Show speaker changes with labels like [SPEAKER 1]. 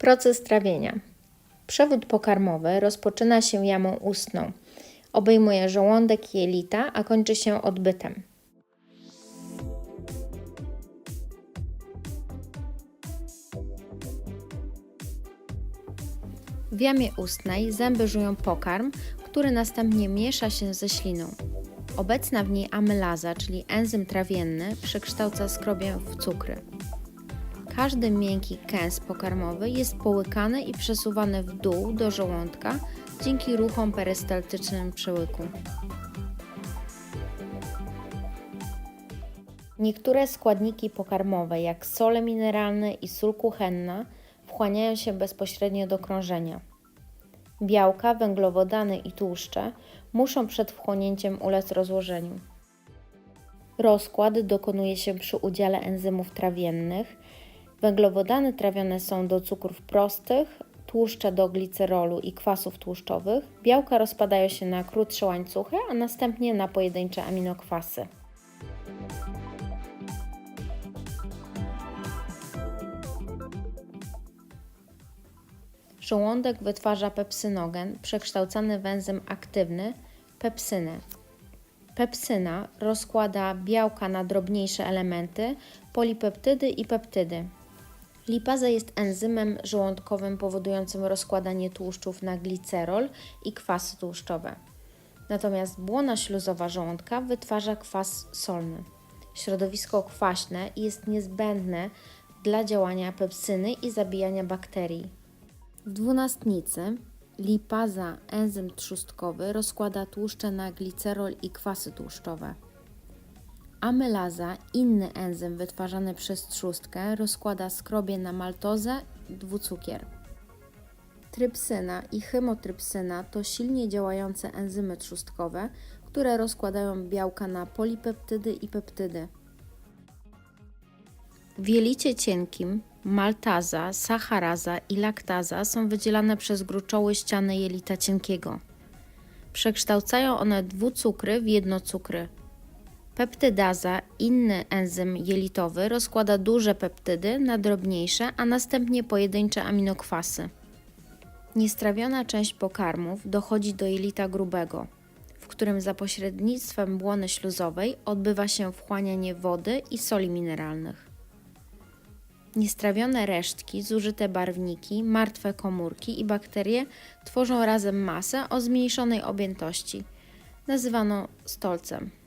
[SPEAKER 1] Proces trawienia. Przewód pokarmowy rozpoczyna się jamą ustną. Obejmuje żołądek jelita, a kończy się odbytem. W jamie ustnej zęby żują pokarm, który następnie miesza się ze śliną. Obecna w niej amylaza, czyli enzym trawienny, przekształca skrobię w cukry. Każdy miękki kęs pokarmowy jest połykany i przesuwany w dół do żołądka dzięki ruchom perystaltycznym przełyku. Niektóre składniki pokarmowe, jak sole mineralne i sól kuchenna, wchłaniają się bezpośrednio do krążenia. Białka, węglowodany i tłuszcze muszą przed wchłonięciem ulec rozłożeniu. Rozkład dokonuje się przy udziale enzymów trawiennych. Węglowodany trawione są do cukrów prostych, tłuszcze do glicerolu i kwasów tłuszczowych. Białka rozpadają się na krótsze łańcuchy, a następnie na pojedyncze aminokwasy. Żołądek wytwarza pepsynogen przekształcany w enzym aktywny pepsynę. Pepsyna rozkłada białka na drobniejsze elementy, polipeptydy i peptydy. Lipaza jest enzymem żołądkowym powodującym rozkładanie tłuszczów na glicerol i kwasy tłuszczowe. Natomiast błona śluzowa żołądka wytwarza kwas solny. Środowisko kwaśne jest niezbędne dla działania pepsyny i zabijania bakterii. W dwunastnicy lipaza, enzym trzustkowy, rozkłada tłuszcze na glicerol i kwasy tłuszczowe. Amylaza, inny enzym wytwarzany przez trzustkę, rozkłada skrobie na maltozę, dwucukier. Trypsyna i chymotrypsyna to silnie działające enzymy trzustkowe, które rozkładają białka na polipeptydy i peptydy. W jelicie cienkim maltaza, sacharaza i laktaza są wydzielane przez gruczoły ściany jelita cienkiego. Przekształcają one dwucukry w jednocukry. Peptydaza, inny enzym jelitowy, rozkłada duże peptydy na drobniejsze, a następnie pojedyncze aminokwasy. Niestrawiona część pokarmów dochodzi do jelita grubego, w którym za pośrednictwem błony śluzowej odbywa się wchłanianie wody i soli mineralnych. Niestrawione resztki, zużyte barwniki, martwe komórki i bakterie tworzą razem masę o zmniejszonej objętości. Nazywano stolcem.